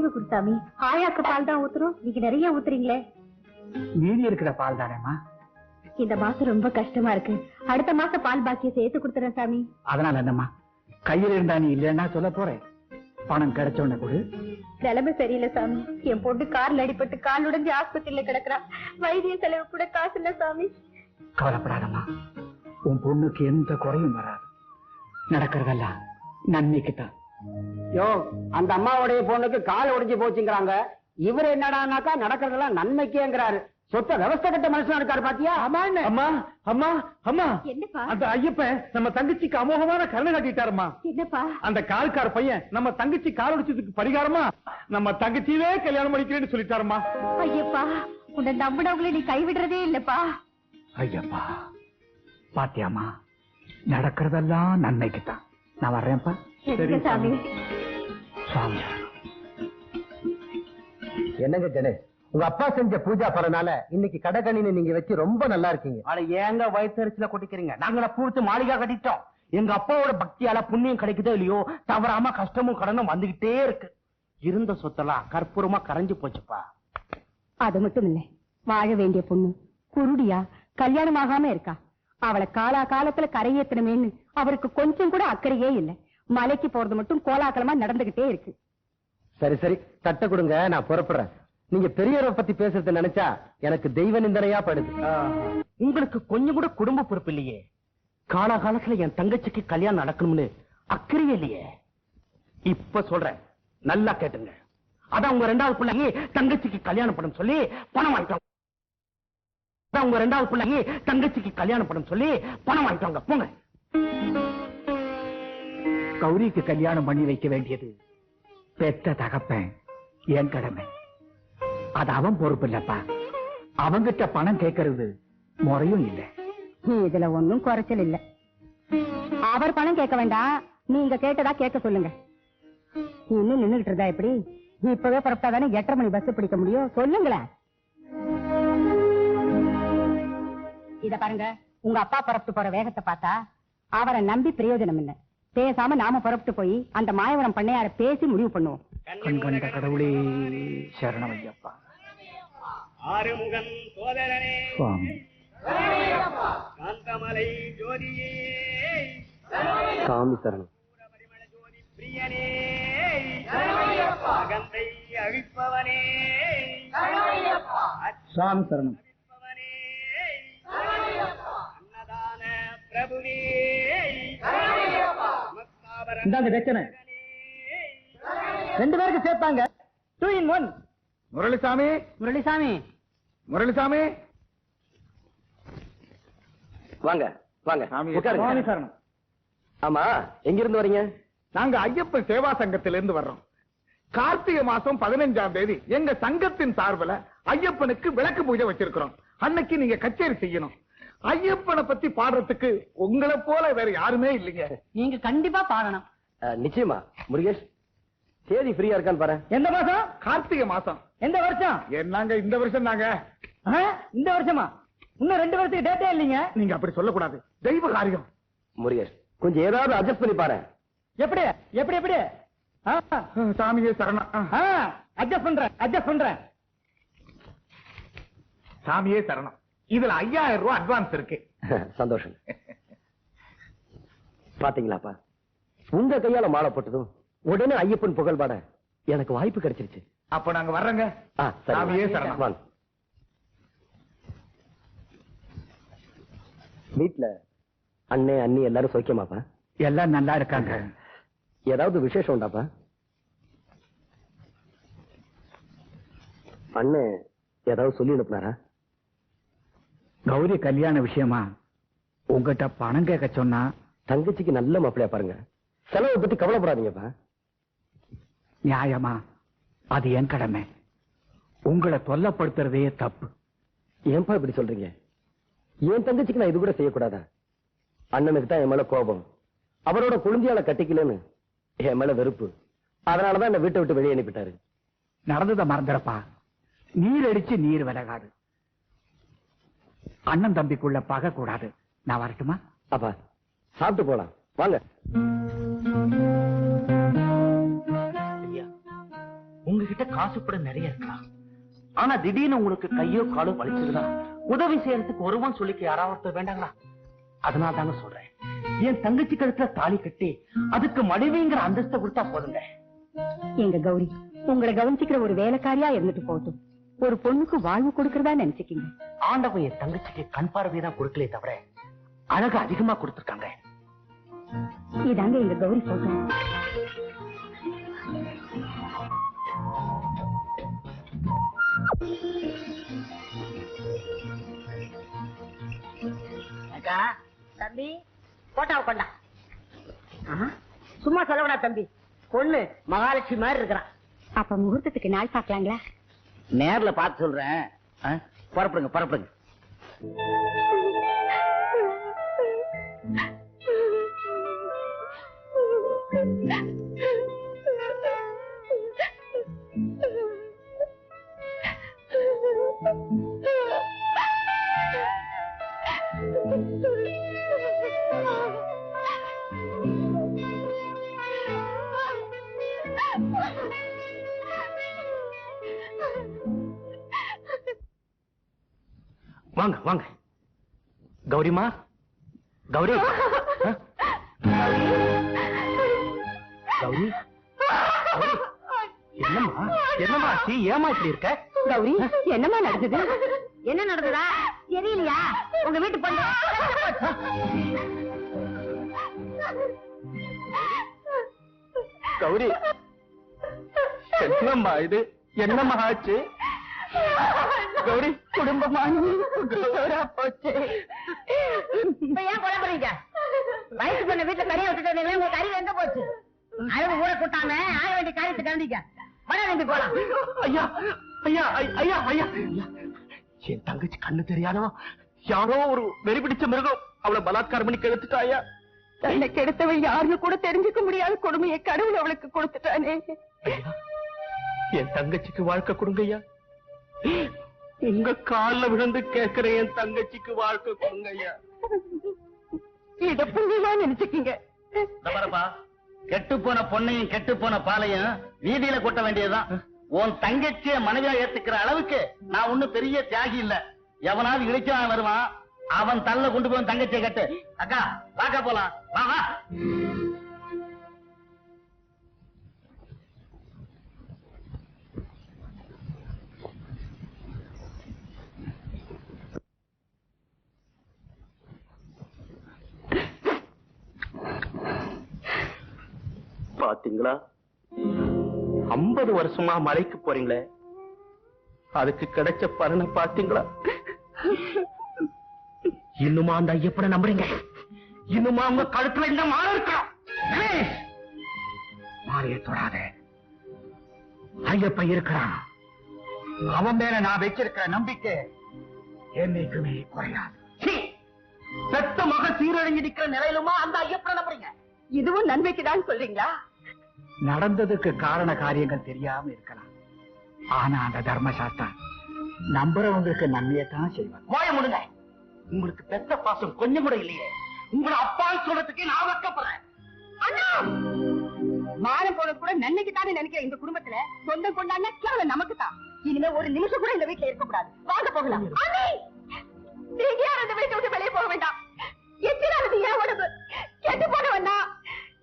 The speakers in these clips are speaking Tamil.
நினைவு குருசாமி ஆயாக்கு பால் தான் ஊத்துறோம். நீங்க நிறைய ஊத்துறீங்களே. மீதி இருக்கிற பால் தானேம்மா? இந்த மாசம் ரொம்ப கஷ்டமா இருக்கு. அடுத்த மாசம் பால் பாக்கிய சேர்த்து கொடுத்துறேன் சாமி. அதனால என்னம்மா? கையில இருந்தா நீ இல்லைன்னா சொல்ல போறேன். பணம் கிடைச்ச உடனே கொடு. நிலைமை சரியில்லை சாமி. என் பொண்ணு கார்ல அடிபட்டு கால் உடைஞ்சு ஆஸ்பத்திரியில கிடக்குறா. வைத்திய செலவு கூட காசு இல்ல சாமி. கவலைப்படாதம்மா. உன் பொண்ணுக்கு எந்த குறையும் வராது. நடக்கிறதெல்லாம் நன்மைக்கு தான் யோ அந்த அம்மாவுடைய பொண்ணுக்கு கால் உடைஞ்சு போச்சுங்கிறாங்க. இவர் என்னடானாக்கா நடக்கிறதெல்லாம் நன்மைக்கேங்கிறாரு. சொத்த விவசாய கட்ட மனுஷனா இருக்காரு பாத்தியா? அம்மா அம்மா அம்மா என்னப்பா? அந்த ஐயப்பன் நம்ம தங்கச்சிக்கு அமோகமான கருணை காட்டிட்டாருமா. என்னப்பா? அந்த கால்கார பையன் நம்ம தங்கச்சி கால் உடைச்சதுக்கு பரிகாரமா நம்ம தங்கச்சியவே கல்யாணம் பண்ணிக்கிறேன்னு சொல்லிட்டாருமா. ஐயப்பா உன்னை நம்பினவங்களை நீ கைவிடுறதே இல்லப்பா. ஐயப்பா பாத்தியாமா நடக்கிறதெல்லாம் நன்மைக்கு தான் நான் வர்றேன்ப்பா. சாமி? சாமி. என்னங்க கணேஷ் உங்க அப்பா செஞ்ச பூஜா பலனால இன்னைக்கு கடகணின்னு நீங்க வச்சு ரொம்ப நல்லா இருக்கீங்க. ஆனா ஏங்க வயிற்றுல கொட்டிக்கிறீங்க? நாங்கள பூர்த்து மாளிகா கட்டிட்டோம். எங்க அப்பாவோட பக்தியால புண்ணியம் கிடைக்குதோ இல்லையோ தவறாம கஷ்டமும் கடனும் வந்துகிட்டே இருக்கு. இருந்த சொத்தெல்லாம் கற்பூரமா கரைஞ்சு போச்சுப்பா. அது மட்டும் இல்ல வாழ வேண்டிய பொண்ணு குருடியா கல்யாணம் ஆகாம இருக்கா? அவளை காலா காலத்துல கரையேத்தணுமேன்னு அவருக்கு கொஞ்சம் கூட அக்கறையே இல்ல. மலைக்கு போறது மட்டும் கோலாகலமா நடந்துகிட்டே இருக்கு. சரி சரி. தட்டை கொடுங்க நான் புறப்படுறேன். நீங்க பெரியவரை பத்தி பேசுறத நினைச்சா எனக்கு தெய்வ நிந்தனையா படுது. உங்களுக்கு கொஞ்சம் கூட குடும்ப பொறுப்பு இல்லையே. காலாகாலத்துல என் தங்கச்சிக்கு கல்யாணம் நடக்கணும்னு அக்கறையே இல்லையே. இப்ப சொல்றேன். நல்லா கேட்டுங்க. அதான் உங்க ரெண்டாவது பிள்ளைக்கு தங்கச்சிக்கு கல்யாணம் பண்ண சொல்லி பணம் வாங்கிட்டாங்க அதான் உங்க ரெண்டாவது பிள்ளைக்கு தங்கச்சிக்கு கல்யாணம் பண்ண சொல்லி பணம் வாங்கிட்டாங்க. போங்க. கௌரிக்கு கல்யாணம் பண்ணி வைக்க வேண்டியது பெத்த தகப்பேன் என் கடமை. அது அவன் பொறுப்பு இல்லப்பா. அவங்கிட்ட பணம் கேட்கறது முறையும் இல்லை. இதுல ஒண்ணும் குறைச்சல் இல்ல. அவர் பணம் கேட்க வேண்டாம். நீங்க கேட்டதா கேட்க சொல்லுங்க. இன்னும் நின்னுகிட்டு இருந்தா எப்படி? இப்பவே புறப்பட்டாதானே எட்டரை மணி பஸ் பிடிக்க முடியும்? சொல்லுங்களேன். இத பாருங்க. உங்க அப்பா புறப்பட்டு போற வேகத்தை பார்த்தா அவரை நம்பி பிரயோஜனம் இல்ல. பேசாம நாம புறப்பட்டு போய் அந்த மாயவரம் பண்ணையார பேசி முடிவு பண்ணுவோம். கண் கண்ட கடவுளே சரணம் ஐயப்பா ஆறுமுகன் சோதரனே. சுவாமி. காந்தமலை ஜோதியே. சாமி சரணம். பிரியனே. அகந்தை அழிப்பவனே. சாமி சரணம். இந்தாங்க தட்சணை. ரெண்டு பேருக்கு சேர்த்தாங்க. Two in one Muralisamy. Muralisamy. Muralisamy. வாங்க வாங்க சாமி சரணம் ஆமா எங்க இருந்து வரீங்க? நாங்க ஐயப்பன் சேவா சங்கத்திலிருந்து வர்றோம். கார்த்திகை மாசம் பதினஞ்சாம் தேதி எங்க சங்கத்தின் சார்பில் ஐயப்பனுக்கு விளக்கு பூஜை வச்சிருக்கிறோம். அன்னைக்கு நீங்க கச்சேரி செய்யணும். ஐயப்பனை பத்தி பாடுறதுக்கு உங்களை போல வேற யாருமே இல்லைங்க. நீங்க கண்டிப்பா பாடணும். நிச்சயமா. முருகேஷ் தேதி ஃப்ரீயா இருக்கான்னு பாரு. எந்த மாசம்? கார்த்திகை மாசம். எந்த வருஷம்? என்னங்க இந்த வருஷம் தாங்க இந்த வருஷமா? இன்னும் ரெண்டு வருஷத்துக்கு டேட்டே இல்லைங்க. நீங்க அப்படி சொல்லக்கூடாது. தெய்வ காரியம். முருகேஷ் கொஞ்சம் ஏதாவது அட்ஜஸ்ட் பண்ணி பாரு. எப்படி? எப்படி எப்படி? சாமியே சரணம். அட்ஜஸ்ட் பண்றேன் அட்ஜஸ்ட் பண்றேன். சாமியே சரணம். இதுல ஐயாயிரம் ரூபாய் அட்வான்ஸ் இருக்கு. சந்தோஷம். பாத்தீங்களாப்பா? உங்க கையால மாலை போட்டதும் உடனே ஐயப்பன் புகழ் பாட எனக்கு வாய்ப்பு கிடைச்சிருச்சு. அப்ப நாங்க வர்றோங்க. வீட்ல அண்ணே அண்ணி எல்லாரும் சௌக்கியமாப்பா? எல்லாம் நல்லா இருக்காங்க. ஏதாவது விசேஷம் உண்டாப்பா? அண்ணே ஏதாவது சொல்லி அனுப்புனாரா? கௌரி கல்யாண விஷயமா? உங்ககிட்ட பணம் கேட்க சொன்னா? தங்கச்சிக்கு நல்ல மாப்பிளையா பாருங்க. செலவை பத்தி கவலைப்படாதீங்கப்பா. நியாயமா? அது என் கடமை. உங்களை தொல்லப்படுத்துறதே தப்பு. ஏன்பா இப்படி சொல்றீங்க? என் தங்கச்சிக்கு நான் இது கூட செய்யக்கூடாதா? அண்ணனுக்கு தான் என் மேல கோபம். அவரோட குழந்தையால கட்டிக்கலன்னு என் மேல வெறுப்பு. அதனாலதான் என்ன வீட்டை விட்டு வெளியே அனுப்பிட்டாரு. நடந்ததை மறந்துடப்பா. நீர் அடிச்சு நீர் விலகாது. அண்ணன் தம்பிக்குள்ள பகை கூடாது நான் வரட்டுமா? அப்பா சாப்பிட்டு போலாம். வாங்க. உங்ககிட்ட காசு கூட நிறைய இருக்கலாம் ஆனா திடீர்னு உங்களுக்கு கையோ காலோ வலிச்சதுன்னா உதவி செய்யறதுக்கு ஒருவன் சொல்லிக்க யாராவது ஒருத்தர் வேண்டாங்களா? அதனால தாங்க சொல்றேன். என் தங்கச்சி கழுத்துல தாலி கட்டி அதுக்கு மனைவிங்கிற அந்தஸ்தை கொடுத்தா போதுங்க. எங்க கௌரி உங்களை கவனிச்சுக்கிற ஒரு வேலைக்காரியா இருந்துட்டு போகட்டும். ஒரு பொண்ணுக்கு வாழ்வு கொடுக்கறதா நினைச்சுக்கிங்க. ஆண்டவன் என் தங்கச்சிக்கு கண் பார்வை தான் கொடுக்கலே தவிர அழகு அதிகமா கொடுத்திருக்காங்க. இதாங்க எங்க கௌரி அக்கா தம்பி போட்டாவை கொண்டா. ஆஹா, சும்மா சொல்லவனா தம்பி பொண்ணு மகாலட்சுமி மாதிரி இருக்கிறான் அப்ப முகூர்த்தத்துக்கு நாள் பாக்கலாங்களா நேர்ல பார்த்து சொல்றேன். பரப்புங்க பரப்புங்க வாங்க வாங்க. கௌரிமா? கௌரி. கௌரி, என்னம்மா? என்னம்மா ஆச்சு ஏமா இப்படி இருக்க? கௌரி என்னம்மா நடந்தது? என்ன நடந்ததா? தெரியலையா? உங்க வீட்டு பொண்ணு. கௌரி என்னம்மா இது? என்னம்மா ஆச்சு? கௌரி குடும்பமா போச்சு இப்ப ஏன் குழம்புறீங்க வயசு பொண்ணு வீட்டுல கறியை விட்டுட்டு உங்க கறி எங்க போச்சு அளவு கூட கூட்டாம ஆக வேண்டிய காரியத்தை கவனிக்க வர வேண்டி போலாம் ஐயா ஐயா ஐயா ஐயா. என் தங்கச்சி கண்ணு தெரியாதோ யாரோ ஒரு வெறி பிடிச்ச மிருகம் அவளை பலாத்காரம் பண்ணி கெடுத்துட்டா ஐயா தன்னை கெடுத்தவள் யாருன்னு கூட தெரிஞ்சுக்க முடியாத கொடுமையை கடவுள் அவளுக்கு கொடுத்துட்டானே என் தங்கச்சிக்கு வாழ்க்கை கொடுங்க ஐயா உங்க கால்ல விழுந்து கேக்குற என் தங்கச்சிக்கு வாழ்க்கை கொடுங்க ஐயா. இத புண்ணியமா நினைச்சுக்கீங்க. பாருப்பா. கெட்டு போன பொண்ணையும் கெட்டு போன பாலையும் வீதியில கொட்ட வேண்டியதுதான். உன் தங்கச்சிய மனைவியா ஏத்துக்கிற அளவுக்கு நான் ஒண்ணும் பெரிய தியாகி இல்ல. எவனாவது இழிச்சவன் வருவான். அவன் தள்ள கொண்டு போய் தங்கச்சியை கட்டு. அக்கா வாக்கா போலாம். வா வா. பாத்தீங்களா? ஐம்பது வருஷமா மலைக்கு போறீங்களே. அதுக்கு கிடைச்ச பலனை பாத்தீங்களா? இன்னுமா அந்த ஐயப்பனை நம்புறீங்க? இன்னுமா உங்க கழுத்துல இந்த மாலை இருக்கணும்? கணேஷ்! மாலையை தொடாத. ஐயப்பன் இருக்கிறான். அவன் மேல நான் வச்சிருக்கிற நம்பிக்கை என்னைக்குமே குறையாது. சீ! பெத்த மக சீரழிஞ்சு நிக்கிற நிலையிலுமா அந்த ஐயப்பனை நம்புறீங்க? இதுவும் நன்மைக்குதான் சொல்றீங்களா? நடந்ததுக்கு காரண காரியங்கள் தெரியாம இருக்கலாம். ஆனா அந்த தர்மசாஸ்தா நம்புறவங்களுக்கு நன்மையத்தான் செய்வார். வாய முடிங்க. உங்களுக்கு பெத்த பாசம் கொஞ்சம் கூட இல்லையே. உங்களை அப்பான்னு சொல்றதுக்கு நான் வைக்கப்படுறேன் மானம் போன கூட நன்னைக்கு தானே நினைக்கிற இந்த குடும்பத்துல. சொந்தம் கொண்டாடினா கேவலம் நமக்கு தான் இனிமே ஒரு நிமிஷம் கூட இந்த வீட்டுல இருக்க கூடாது வாங்க போகலாம். நீங்க யாரும் இந்த வீட்டை விட்டு வெளியே போக வேண்டாம். எத்தனை ஏன் உடம்பு? கெட்டு போன வந்தா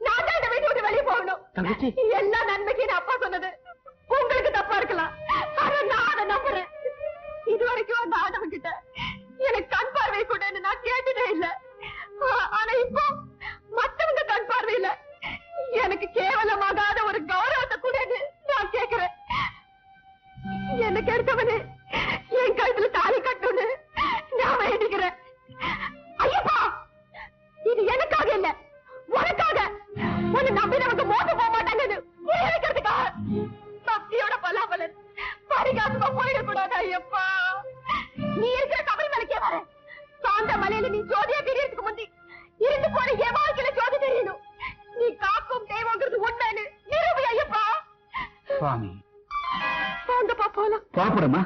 நான் தான் இந்த வீட்டை விட்டு வெளியே போகணும். எல்லா நன்மைக்கு அப்பா சொன்னது. உங்களுக்கு தப்பா இருக்கலாம். சுவாமி. வாங்கப்பா போலாம் பாப்புடமா